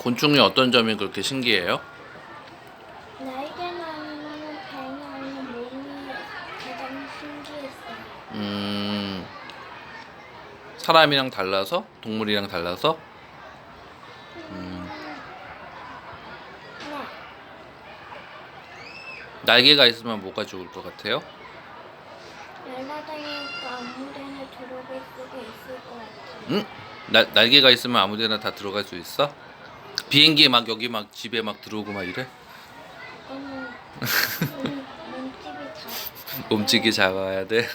곤충이 어떤 점이 그렇게 신기해요? 아니면 배나 아니면 몸이 가장 신기했어요. 음, 사람이랑 달라서? 동물이랑 달라서? 음. 네. 날개가 있으면 뭐가 좋을 것 같아요? 날아다니니까 아무 데나 들어갈 수가 있을 것 같아요. 응? 날 날개가 있으면 아무 데나 다 들어갈 수 있어? 비행기에 막 여기 막 집에 막 들어오고 막 이래? 몸- 몸집이 작아야 돼.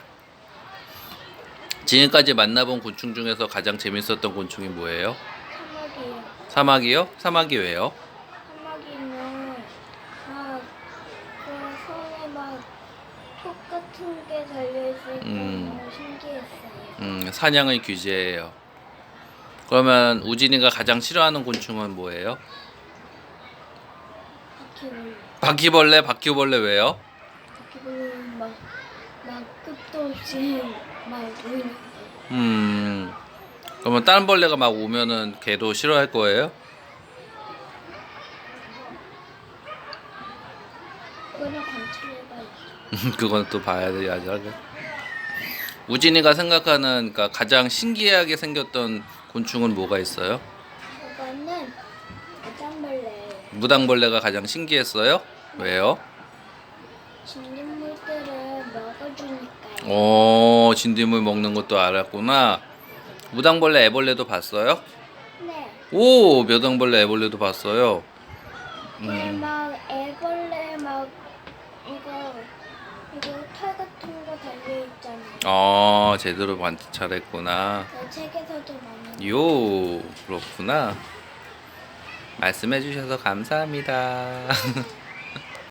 지금까지 만나본 곤충 중에서 가장 재밌었던 곤충이 뭐예요? 사막이에요. 사마귀요? 사마귀 왜요? 사막이면 막그 손에 막톡 같은 게 달려있을 때 음. 너무 신기했어요. 음, 사냥의 규제예요. 그러면 우진이가 가장 싫어하는 곤충은 뭐예요? 바퀴벌레. 바퀴벌레, 바퀴벌레 왜요? 바퀴벌레는 막, 막 끝도 없이 막 보이는 거. 음, 그러면 다른 벌레가 막 오면은 걔도 싫어할 거예요? 그거는 관찰해봐야죠. 그건 또 봐야 돼, 아직. 우진이가 생각하는 그러니까 가장 신기하게 생겼던 곤충은 뭐가 있어요? 그거는 무장벌레예요. 무당벌레가 가장 신기했어요? 왜요? 진딧물들을 먹어주니까요. 오, 진딧물 먹는 것도 알았구나. 무당벌레, 애벌레도 봤어요? 네. 오, 묘당벌레, 애벌레도 봤어요. 그 음, 막 애벌레 막 이거 이거 털 같은 거 어, 제대로 관찰했구나. 그 책에서도 많이. 요, 그렇구나. 말씀해 주셔서 감사합니다.